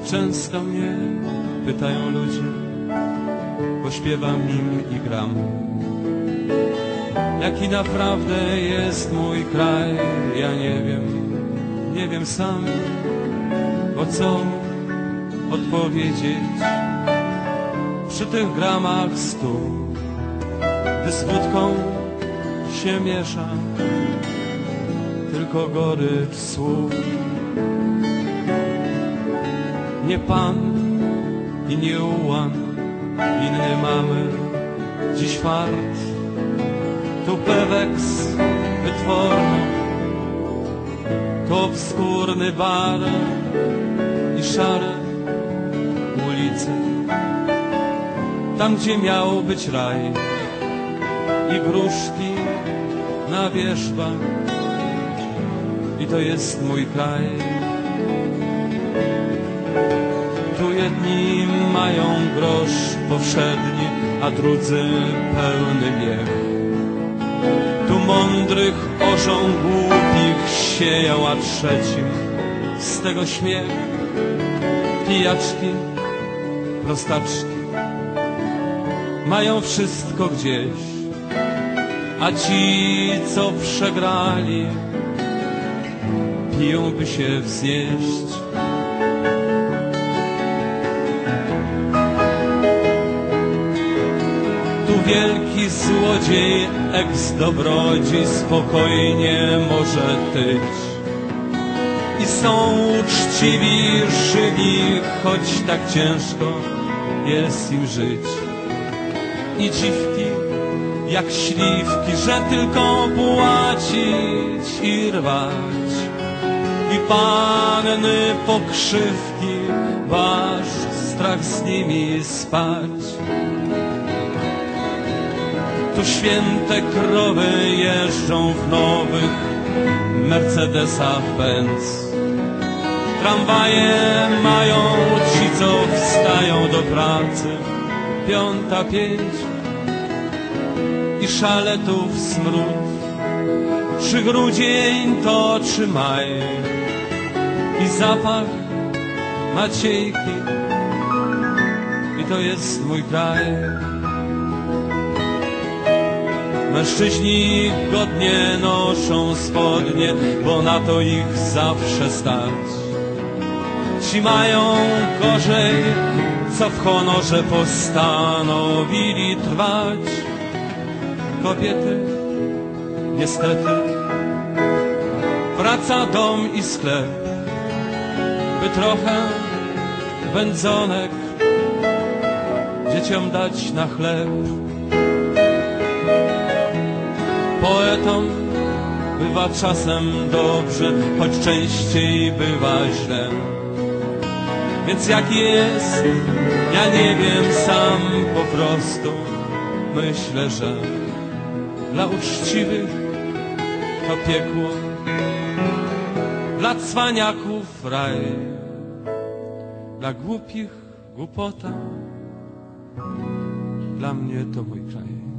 Często mnie pytają ludzie, bo śpiewam im i gram. Jaki naprawdę jest mój kraj, ja nie wiem, nie wiem sam, bo co odpowiedzieć przy tych gramach stu, gdy z wódką się miesza tylko gorycz słów. Nie pan i nie ułan, inny mamy dziś fart. Tu peweks wytworny, to obskurny bar i szare ulice. Tam, gdzie miał być raj i gruszki na wierzbach. I to jest mój kraj. Tu jedni mają grosz powszedni, a drudzy pełny miech. Tu mądrych orzą głupich sieją, a trzecim z tego śmiech. Pijaczki, prostaczki mają wszystko gdzieś, a ci, co przegrali, piją, by się wznieść. Wielki złodziej, eks-dobrodzi spokojnie może tyć. I są uczciwi, żywi, choć tak ciężko jest im żyć. I dziwki, jak śliwki, że tylko płacić i rwać. I panny pokrzywki, wasz strach z nimi spać. Tu święte krowy jeżdżą w nowych Mercedesach Benz. Tramwaje mają ci, co wstają do pracy, piąta pięć i szaletów smród. Czy grudzień to czy maj i zapach Maciejki i to jest mój kraj. Mężczyźni godnie noszą spodnie, bo na to ich zawsze stać. Ci mają gorzej, co w honorze postanowili trwać. Kobiety, niestety, wraca dom i sklep, by trochę wędzonek dzieciom dać na chleb. Poetom bywa czasem dobrze, choć częściej bywa źle. Więc jak jest, ja nie wiem sam po prostu. Myślę, że dla uczciwych to piekło, dla cwaniaków raj, dla głupich głupota, dla mnie to mój kraj.